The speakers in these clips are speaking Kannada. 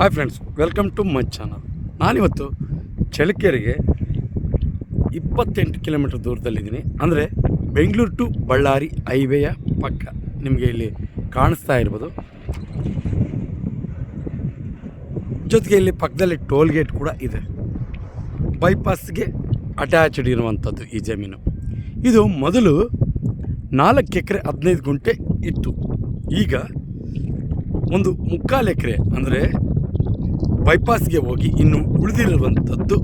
Hi friends welcome to my channel ನಾನಿವತ್ತು ಚಳ್ಳಕೆರೆಗೆ ಇಪ್ಪತ್ತೆಂಟು ಕಿಲೋಮೀಟರ್ ದೂರದಲ್ಲಿದ್ದೀನಿ. ಅಂದರೆ ಬೆಂಗಳೂರು ಟು ಬಳ್ಳಾರಿ ಹೈವೇಯ ಪಕ್ಕ ನಿಮಗೆ ಇಲ್ಲಿ ಕಾಣಿಸ್ತಾ ಇರ್ಬೋದು. ಜೊತೆಗೆ ಇಲ್ಲಿ ಪಕ್ಕದಲ್ಲಿ ಟೋಲ್ ಗೇಟ್ ಕೂಡ ಇದೆ. ಬೈಪಾಸ್ಗೆ ಅಟ್ಯಾಚ್ಡ್ ಇರುವಂಥದ್ದು ಈ ಜಮೀನು. ಇದು ಮೊದಲು ನಾಲ್ಕು ಎಕರೆ ಹದಿನೈದು ಗುಂಟೆ ಇತ್ತು. ಈಗ ಒಂದು ಮುಕ್ಕಾಲು ಎಕರೆ ಅಂದರೆ ಬೈಪಾಸ್ಗೆ ಹೋಗಿ ಇನ್ನು ಉಳಿದಿರುವಂಥದ್ದು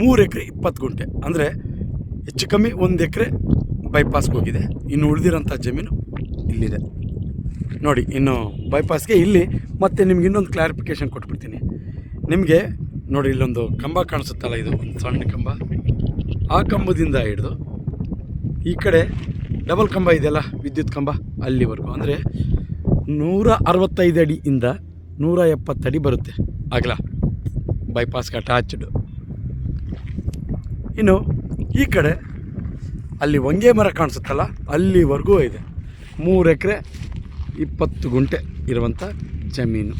ಮೂರು ಎಕರೆ ಇಪ್ಪತ್ತು ಗುಂಟೆ. ಅಂದರೆ ಹೆಚ್ಚು ಕಮ್ಮಿ ಒಂದು ಎಕರೆ ಬೈಪಾಸ್ಗೆ ಹೋಗಿದೆ. ಇನ್ನು ಉಳಿದಿರೋಂಥ ಜಮೀನು ಇಲ್ಲಿದೆ. ನೋಡಿ, ಇನ್ನು ಬೈಪಾಸ್ಗೆ ಇಲ್ಲಿ ಮತ್ತೆ ನಿಮ್ಗೆ ಇನ್ನೊಂದು ಕ್ಲಾರಿಫಿಕೇಷನ್ ಕೊಟ್ಬಿಡ್ತೀನಿ. ನಿಮಗೆ ನೋಡಿ, ಇಲ್ಲೊಂದು ಕಂಬ ಕಾಣಿಸುತ್ತಲ್ಲ, ಇದು ಒಂದು ಸಣ್ಣ ಕಂಬ. ಆ ಕಂಬದಿಂದ ಹಿಡಿದು ಈ ಕಡೆ ಡಬಲ್ ಕಂಬ ಇದೆಯಲ್ಲ, ವಿದ್ಯುತ್ ಕಂಬ, ಅಲ್ಲಿವರೆಗೂ. ಅಂದರೆ ನೂರ ಅರವತ್ತೈದು ಅಡಿಯಿಂದ ನೂರ ಎಪ್ಪತ್ತಡಿ ಬರುತ್ತೆ ಆಗಲ ಬೈಪಾಸ್ಗೆ ಅಟ್ಯಾಚ್ಡ್ ಇನ್ನು ಈ ಕಡೆ ಅಲ್ಲಿ ಹೊಂಗೆ ಮರ ಕಾಣಿಸುತ್ತಲ್ಲ ಅಲ್ಲಿವರೆಗೂ ಇದೆ. ಮೂರು ಎಕರೆ ಇಪ್ಪತ್ತು ಗುಂಟೆ ಇರುವಂಥ ಜಮೀನು.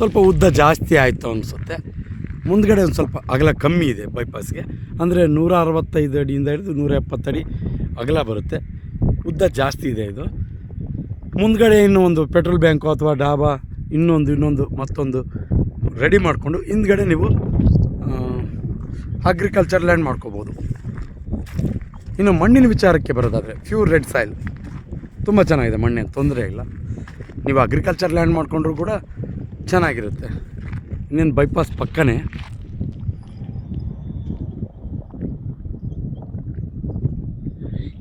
ಸ್ವಲ್ಪ ಉದ್ದ ಜಾಸ್ತಿ ಆಯಿತು ಅನಿಸುತ್ತೆ. ಮುಂದ್ಗಡೆ ಒಂದು ಸ್ವಲ್ಪ ಅಗಲ ಕಮ್ಮಿ ಇದೆ ಬೈಪಾಸ್ಗೆ ಅಂದರೆ ನೂರ ಅರವತ್ತೈದು ಅಡಿಯಿಂದ ಹಿಡಿದು ನೂರ ಎಪ್ಪತ್ತಡಿ ಅಗಲ ಬರುತ್ತೆ. ಉದ್ದ ಜಾಸ್ತಿ ಇದೆ ಇದು. ಮುಂದ್ಗಡೆ ಇನ್ನೂ ಒಂದು ಪೆಟ್ರೋಲ್ ಬ್ಯಾಂಕು ಅಥವಾ ಡಾಬಾ, ಇನ್ನೊಂದು ಇನ್ನೊಂದು, ಮತ್ತೊಂದು ರೆಡಿ ಮಾಡಿಕೊಂಡು ಹಿಂದ್ಗಡೆ ನೀವು ಅಗ್ರಿಕಲ್ಚರ್ ಲ್ಯಾಂಡ್ ಮಾಡ್ಕೋಬೋದು. ಇನ್ನು ಮಣ್ಣಿನ ವಿಚಾರಕ್ಕೆ ಬರೋದಾದರೆ ಪ್ಯೂರ್ ರೆಡ್ ಸಾಯಿಲ್ ತುಂಬ ಚೆನ್ನಾಗಿದೆ ಮಣ್ಣೇನು ತೊಂದರೆ ಇಲ್ಲ. ನೀವು ಅಗ್ರಿಕಲ್ಚರ್ ಲ್ಯಾಂಡ್ ಮಾಡಿಕೊಂಡ್ರು ಕೂಡ ಚೆನ್ನಾಗಿರುತ್ತೆ. ಇನ್ನೇನು ಬೈಪಾಸ್ ಪಕ್ಕನೇ.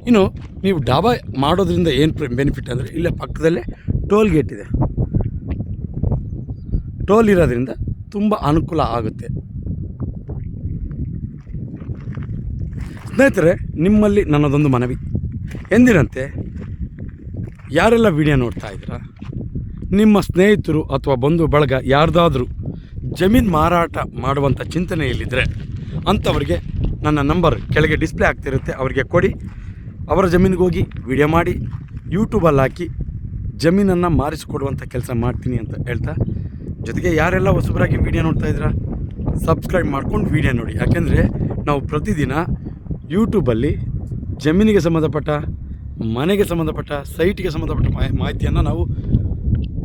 ಇನ್ನು ನೀವು ಡಾಬಾ ಮಾಡೋದ್ರಿಂದ ಏನು ಬೆನಿಫಿಟ್ ಅಂದರೆ ಇಲ್ಲೇ ಪಕ್ಕದಲ್ಲೇ ಟೋಲ್ ಗೇಟ್ ಇದೆ. ಟೋಲ್ ಇರೋದ್ರಿಂದ ತುಂಬ ಅನುಕೂಲ ಆಗುತ್ತೆ. ಸ್ನೇಹಿತರೆ, ನಿಮ್ಮಲ್ಲಿ ನನ್ನದೊಂದು ಮನವಿ. ಎಂದಿನಂತೆ, ಯಾರೆಲ್ಲ ವಿಡಿಯೋ ನೋಡ್ತಾ ಇದ್ದೀರಾ? ನಿಮ್ಮ ಸ್ನೇಹಿತರು ಅಥವಾ ಬಂಧು ಬಳಗ ಯಾರ್ದಾದರೂ ಜಮೀನು ಮಾರಾಟ ಮಾಡುವಂಥ ಚಿಂತನೆಯಲ್ಲಿದ್ದರೆ ಅಂಥವ್ರಿಗೆ ನನ್ನ ನಂಬರ್ ಕೆಳಗೆ ಡಿಸ್ಪ್ಲೇ ಆಗ್ತಿರುತ್ತೆ. ಅವರಿಗೆ ಕೊಡಿ. ಅವರ ಜಮೀನಿಗೆ ಹೋಗಿ ವಿಡಿಯೋ ಮಾಡಿ. ಯೂಟ್ಯೂಬಲ್ಲಿ ಹಾಕಿ ಜಮೀನನ್ನು ಮಾರಿಸಿಕೊಡುವಂಥ ಕೆಲಸ ಮಾಡ್ತೀನಿ ಅಂತ ಹೇಳ್ತಾ. ಜೊತೆಗೆ ಯಾರೆಲ್ಲ ಹೊಸಬರಾಗಿ ವಿಡಿಯೋ ನೋಡ್ತಾ ಇದ್ದೀರಾ ಸಬ್ಸ್ಕ್ರೈಬ್ ಮಾಡ್ಕೊಂಡು ವಿಡಿಯೋ ನೋಡಿ. ಯಾಕೆಂದರೆ ನಾವು ಪ್ರತಿದಿನ ಯೂಟ್ಯೂಬಲ್ಲಿ ಜಮೀನಿಗೆ ಸಂಬಂಧಪಟ್ಟ, ಮನೆಗೆ ಸಂಬಂಧಪಟ್ಟ ಸೈಟಿಗೆ ಸಂಬಂಧಪಟ್ಟ ಮಾಹಿ ಮಾಹಿತಿಯನ್ನು ನಾವು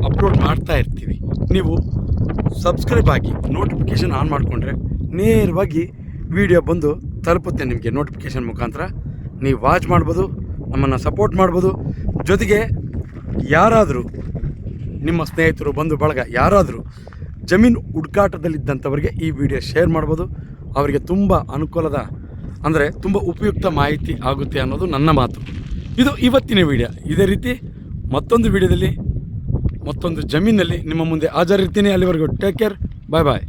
ಅಪ್ಲೋಡ್ ಮಾಡ್ತಾ ಇರ್ತೀವಿ. ನೀವು ಸಬ್ಸ್ಕ್ರೈಬ್ ಆಗಿ ನೋಟಿಫಿಕೇಷನ್ ಆನ್ ಮಾಡಿಕೊಂಡ್ರೆ ನೇರವಾಗಿ ವಿಡಿಯೋ ಬಂದು ತಲುಪುತ್ತೆ ನಿಮಗೆ ನೋಟಿಫಿಕೇಷನ್ ಮುಖಾಂತರ. ನೀವು ವಾಚ್ ಮಾಡ್ಬೋದು, ನಮ್ಮನ್ನು ಸಪೋರ್ಟ್ ಮಾಡ್ಬೋದು. ಜೊತೆಗೆ ಯಾರಾದರೂ ನಿಮ್ಮ ಸ್ನೇಹಿತರು, ಬಂಧು, ಬಳಗ ಯಾರಾದರೂ ಜಮೀನು ಹುಡುಕಾಟದಲ್ಲಿದ್ದಂಥವ್ರಿಗೆ ಈ ವಿಡಿಯೋ ಶೇರ್ ಮಾಡ್ಬೋದು. ಅವರಿಗೆ ತುಂಬ ಅನುಕೂಲದ, ಅಂದರೆ ತುಂಬ ಉಪಯುಕ್ತ ಮಾಹಿತಿ ಆಗುತ್ತೆ ಅನ್ನೋದು ನನ್ನ ಮಾತು. ಇದು ಇವತ್ತಿನ ವಿಡಿಯೋ ಇದೇ ರೀತಿ ಮತ್ತೊಂದು ವಿಡಿಯೋದಲ್ಲಿ ಮತ್ತೊಂದು ಜಮೀನಲ್ಲಿ ನಿಮ್ಮ ಮುಂದೆ ಹಾಜರಿರ್ತೀನಿ. ಅಲ್ಲಿವರೆಗೂ ಟೇಕ್ ಕೇರ್ ಬಾಯ್ ಬಾಯ್